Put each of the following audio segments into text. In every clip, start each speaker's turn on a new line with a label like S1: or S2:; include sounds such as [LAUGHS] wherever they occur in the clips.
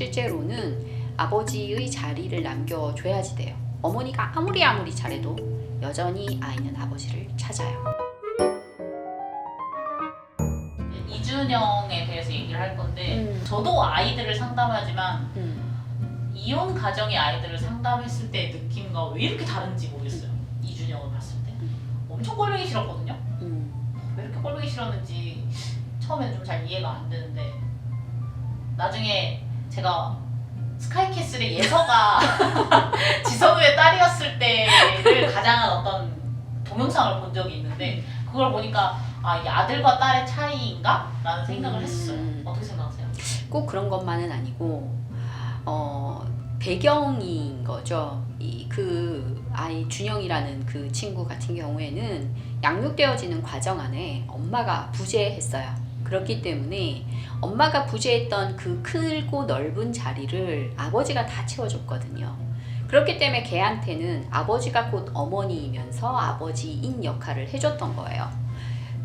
S1: 실제로는 아버지의 자리를 남겨줘야지 돼요. 어머니가 아무리 아무리 잘해도 여전히 아이는 아버지를 찾아요.
S2: 이준영에 대해서 얘기를 할 건데
S1: 음.
S2: 저도 아이들을 상담하지만
S1: 음.
S2: 이혼 가정의 아이들을 상담했을 때 느낌과 왜 이렇게 다른지 모르겠어요. 이준영을 봤을 때 엄청 꼴보기 싫었거든요.
S1: 음.
S2: 왜 이렇게 꼴보기 싫었는지 처음엔 좀잘 이해가 안 되는데 나중에 제가 스카이캐슬의 예서가 [LAUGHS] 지선우의 딸이었을 때를 가장한 어떤 동영상을 본 적이 있는데 그걸 보니까 아 이게 아들과 딸의 차이인가? 라는 생각을
S1: 음.
S2: 했었어요. 어떻게 생각하세요?
S1: 꼭 그런 것만은 아니고 어, 배경인 거죠. 이 그 아이 준영이라는 그 친구 같은 경우에는 양육되어지는 과정 안에 엄마가 부재했어요. 그렇기 때문에 엄마가 부재했던 그 크고 넓은 자리를 아버지가 다 채워줬거든요. 그렇기 때문에 걔한테는 아버지가 곧 어머니이면서 아버지인 역할을 해줬던 거예요.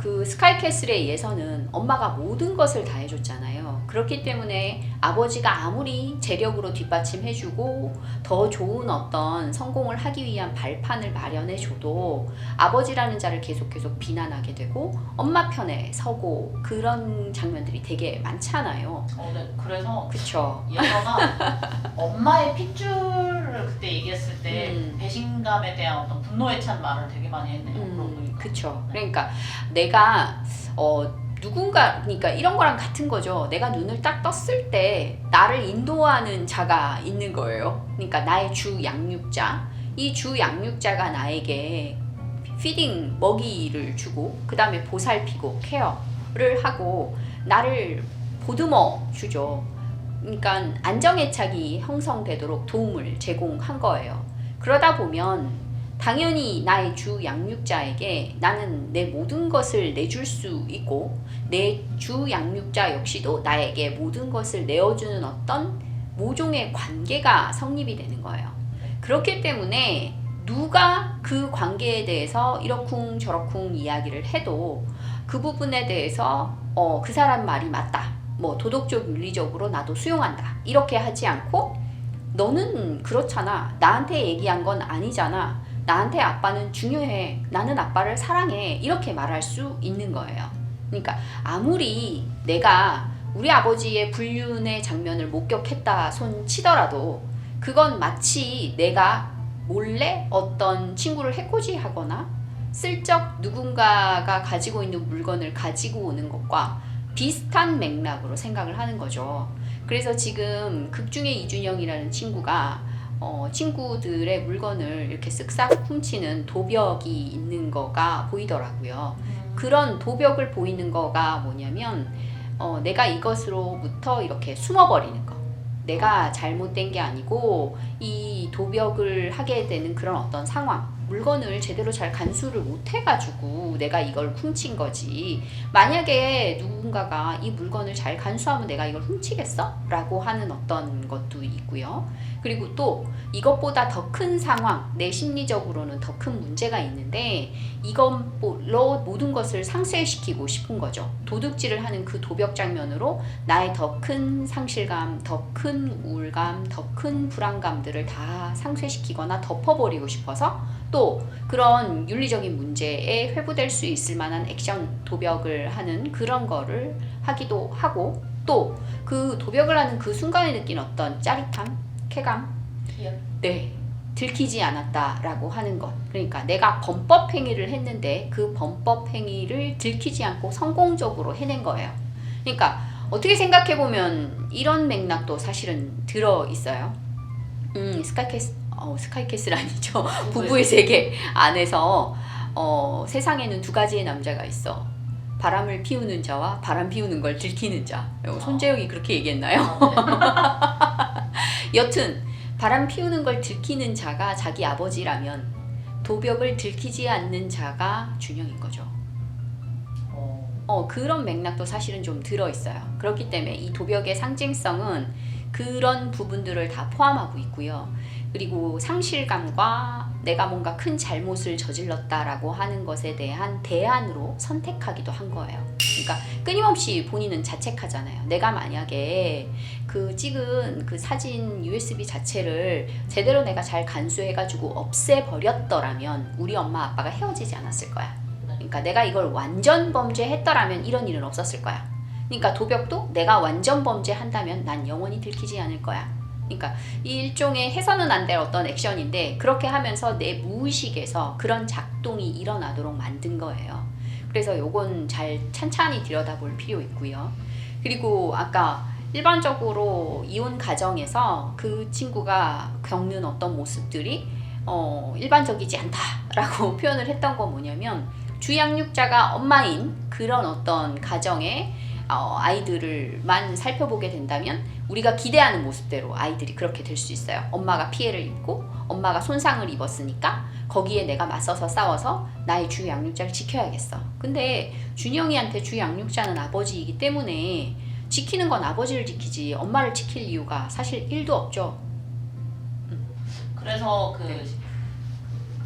S1: 그 스카이캐슬에 의해서는 엄마가 모든 것을 다 해줬잖아요. 그렇기 때문에 아버지가 아무리 재력으로 뒷받침해주고 더 좋은 어떤 성공을 하기 위한 발판을 마련해줘도 아버지라는 자를 계속 계속 비난하게 되고 엄마 편에 서고 그런 장면들이 되게 많잖아요.
S2: 어, 네. 그래서
S1: 그쵸?
S2: 예서가 엄마의 핏줄 을 그때 얘기했을 때
S1: 음.
S2: 배신감에 대한 어떤 분노에 찬 말을 되게 많이 했네요. 그러고
S1: 음,
S2: 보니까.
S1: 그쵸. 그러니까 내가 어 누군가 그러니까 이런 거랑 같은 거죠. 내가 눈을 딱 떴을 때 나를 인도하는 자가 있는 거예요. 그러니까 나의 주 양육자. 이 주 양육자가 나에게 피딩 먹이를 주고 그다음에 보살피고 케어를 하고 나를 보듬어 주죠. 그러니까 안정애착이 형성되도록 도움을 제공한 거예요. 그러다 보면 당연히 나의 주 양육자에게 나는 내 모든 것을 내줄 수 있고 내 주 양육자 역시도 나에게 모든 것을 내어주는 어떤 모종의 관계가 성립이 되는 거예요. 그렇기 때문에 누가 그 관계에 대해서 이러쿵 저러쿵 이야기를 해도 그 부분에 대해서 어, 그 사람 말이 맞다. 뭐 도덕적 윤리적으로 나도 수용한다. 이렇게 하지 않고 너는 그렇잖아. 나한테 얘기한 건 아니잖아. 나한테 아빠는 중요해. 나는 아빠를 사랑해. 이렇게 말할 수 있는 거예요. 그러니까 아무리 내가 우리 아버지의 불륜의 장면을 목격했다 손 치더라도 그건 마치 내가 몰래 어떤 친구를 해코지 하거나 슬쩍 누군가가 가지고 있는 물건을 가지고 오는 것과 비슷한 맥락으로 생각을 하는 거죠. 그래서 지금 극중의 이준영이라는 친구가 어, 친구들의 물건을 이렇게 쓱싹 훔치는 도벽이 있는 거가 보이더라고요.
S2: 음.
S1: 그런 도벽을 보이는 거가 뭐냐면 어, 내가 이것으로부터 이렇게 숨어버리는 거. 내가 잘못된 게 아니고 이 도벽을 하게 되는 그런 어떤 상황. 물건을 제대로 잘 간수를 못 해가지고 내가 이걸 훔친 거지. 만약에 누군가가 이 물건을 잘 간수하면 내가 이걸 훔치겠어? 라고 하는 어떤 것도 있고요. 그리고 또 이것보다 더 큰 상황, 내 심리적으로는 더 큰 문제가 있는데 이걸로 모든 것을 상쇄시키고 싶은 거죠. 도둑질을 하는 그 도벽 장면으로 나의 더 큰 상실감, 더 큰 우울감, 더 큰 불안감들을 다 상쇄시키거나 덮어버리고 싶어서 또 그런 윤리적인 문제에 회부될 수 있을 만한 액션 도벽을 하는 그런 거를 하기도 하고 또 그 도벽을 하는 그 순간에 느낀 어떤 짜릿함, 쾌감,
S2: 희열.
S1: 네. 들키지 않았다라고 하는 것. 그러니까 내가 범법 행위를 했는데 그 범법 행위를 들키지 않고 성공적으로 해낸 거예요. 그러니까 어떻게 생각해 보면 이런 맥락도 사실은 들어 있어요. 음, 스카이캐스 어, 스카이캐슬 아니죠. [LAUGHS] 부부의 세계 안에서 어, 세상에는 두 가지의 남자가 있어. 바람을 피우는 자와 바람 피우는 걸 들키는 자. 어, 손재영이 그렇게 얘기했나요?
S2: 아, [LAUGHS]
S1: 여튼 바람 피우는 걸 들키는 자가 자기 아버지라면 도벽을 들키지 않는 자가 준영인 거죠.
S2: 네. 어,
S1: 어 그런 맥락도 사실은 좀 들어 있어요. 그렇기 때문에 이 도벽의 상징성은 그런 부분들을 다 포함하고 있고요. 그리고 상실감과 내가 뭔가 큰 잘못을 저질렀다라고 하는 것에 대한 대안으로 선택하기도 한 거예요. 그러니까 끊임없이 본인은 자책하잖아요. 내가 만약에 그 찍은 그 사진 USB 자체를 제대로 내가 잘 간수해가지고 없애버렸더라면 우리 엄마 아빠가 헤어지지 않았을 거야. 그러니까 내가 이걸 완전 범죄했더라면 이런 일은 없었을 거야. 그러니까 도벽도 내가 완전 범죄한다면 난 영원히 들키지 않을 거야. 그러니까 이 일종의 해서는 안 될 어떤 액션인데 그렇게 하면서 내 무의식에서 그런 작동이 일어나도록 만든 거예요. 그래서 요건 잘 찬찬히 들여다볼 필요 있고요. 그리고 아까 일반적으로 이혼 가정에서 그 친구가 겪는 어떤 모습들이 어, 일반적이지 않다라고 [LAUGHS] 표현을 했던 건 뭐냐면 주양육자가 엄마인 그런 어떤 가정의 어, 아이들을만 살펴보게 된다면 우리가 기대하는 모습대로 아이들이 그렇게 될 수 있어요. 엄마가 피해를 입고 엄마가 손상을 입었으니까 거기에 내가 맞서서 싸워서 나의 주 양육자를 지켜야겠어. 근데 준영이한테 주 양육자는 아버지이기 때문에 지키는 건 아버지를 지키지 엄마를 지킬 이유가 사실 1도 없죠.
S2: 그래서 그
S1: 네.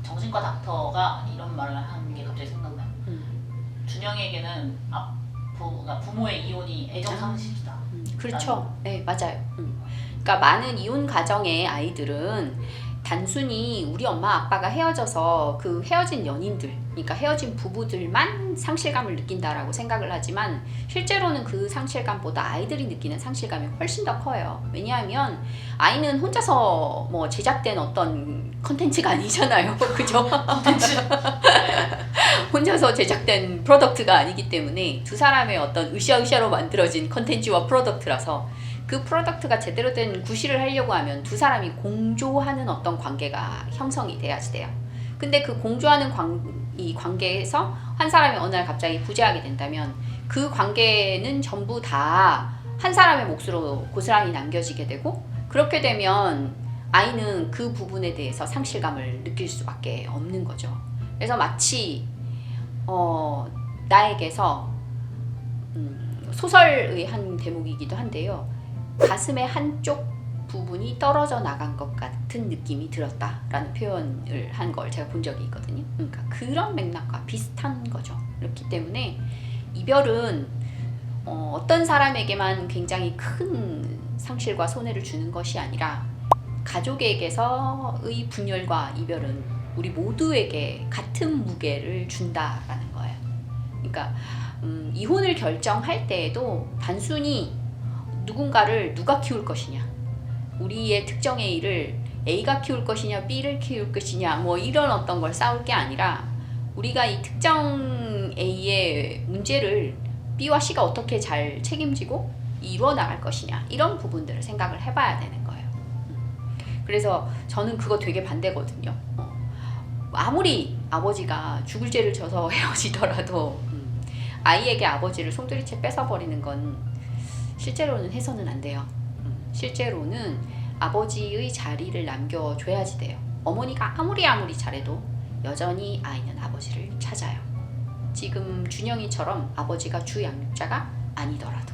S2: 정신과 닥터가 이런 말을 한게 갑자기 생각나요.
S1: 음.
S2: 준영에게는 아, 부, 그러니까 부모의 이혼이 애정 상실이다.
S1: 음, 그렇죠. 네, 맞아요. 음. 그러니까 많은 이혼 가정의 아이들은 단순히 우리 엄마 아빠가 헤어져서 그 헤어진 연인들, 그러니까 헤어진 부부들만 상실감을 느낀다라고 생각을 하지만 실제로는 그 상실감보다 아이들이 느끼는 상실감이 훨씬 더 커요. 왜냐하면 아이는 혼자서 뭐 제작된 어떤 컨텐츠가 아니잖아요. [LAUGHS] 그죠? 혼자서 제작된 프로덕트가 아니기 때문에 두 사람의 어떤 으쌰으쌰로 만들어진 컨텐츠와 프로덕트라서 그 프로덕트가 제대로 된 구실을 하려고 하면 두 사람이 공조하는 어떤 관계가 형성이 돼야지 돼요. 근데 그 공조하는 관, 이 관계에서 한 사람이 어느 날 갑자기 부재하게 된다면 그 관계는 전부 다 한 사람의 몫으로 고스란히 남겨지게 되고 그렇게 되면 아이는 그 부분에 대해서 상실감을 느낄 수밖에 없는 거죠. 그래서 마치 어, 나에게서 음, 소설의 한 대목이기도 한데요. 가슴의 한쪽 부분이 떨어져 나간 것 같은 느낌이 들었다라는 표현을 한 걸 제가 본 적이 있거든요. 그러니까 그런 맥락과 비슷한 거죠. 그렇기 때문에 이별은 어, 어떤 사람에게만 굉장히 큰 상실과 손해를 주는 것이 아니라 가족에게서의 분열과 이별은 우리 모두에게 같은 무게를 준다라는 거예요. 그러니까 음, 이혼을 결정할 때에도 단순히 누군가를 누가 키울 것이냐, 우리의 특정의 일을 A가 키울 것이냐, B를 키울 것이냐, 뭐 이런 어떤 걸 싸울 게 아니라 우리가 이 특정 A의 문제를 B와 C가 어떻게 잘 책임지고 이루어 나갈 것이냐 이런 부분들을 생각을 해봐야 되는 거예요. 음. 그래서 저는 그거 되게 반대거든요. 어. 아무리 아버지가 죽을 죄를 져서 [LAUGHS] 헤어지더라도 음, 아이에게 아버지를 송두리째 뺏어버리는 건 실제로는 해서는 안 돼요. 음, 실제로는 아버지의 자리를 남겨줘야지 돼요. 어머니가 아무리 아무리 잘해도 여전히 아이는 아버지를 찾아요. 지금 준영이처럼 아버지가 주 양육자가 아니더라도.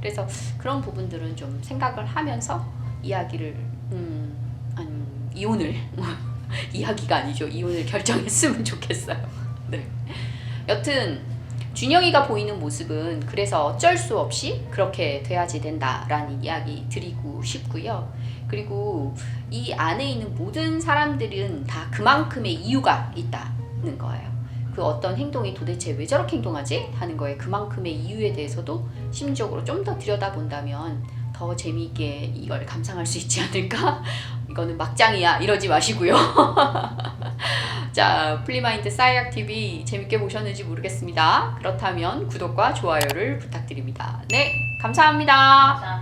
S1: 그래서 그런 부분들은 좀 생각을 하면서 이야기를 음, 아니, 이혼을 [LAUGHS] 이야기가 아니죠. 이혼을 결정했으면 좋겠어요. [LAUGHS] 네. 여튼 준영이가 보이는 모습은 그래서 어쩔 수 없이 그렇게 돼야지 된다라는 이야기 드리고 싶고요. 그리고 이 안에 있는 모든 사람들은 다 그만큼의 이유가 있다는 거예요. 그 어떤 행동이 도대체 왜 저렇게 행동하지? 하는 거에 그만큼의 이유에 대해서도 심적으로 좀 더 들여다본다면 더 재미있게 이걸 감상할 수 있지 않을까? [LAUGHS] 이거는 막장이야 이러지 마시고요. [LAUGHS] 자, 플리마인드 사이악 TV 재밌게 보셨는지 모르겠습니다. 그렇다면 구독과 좋아요를 부탁드립니다. 네, 감사합니다.
S2: 감사합니다.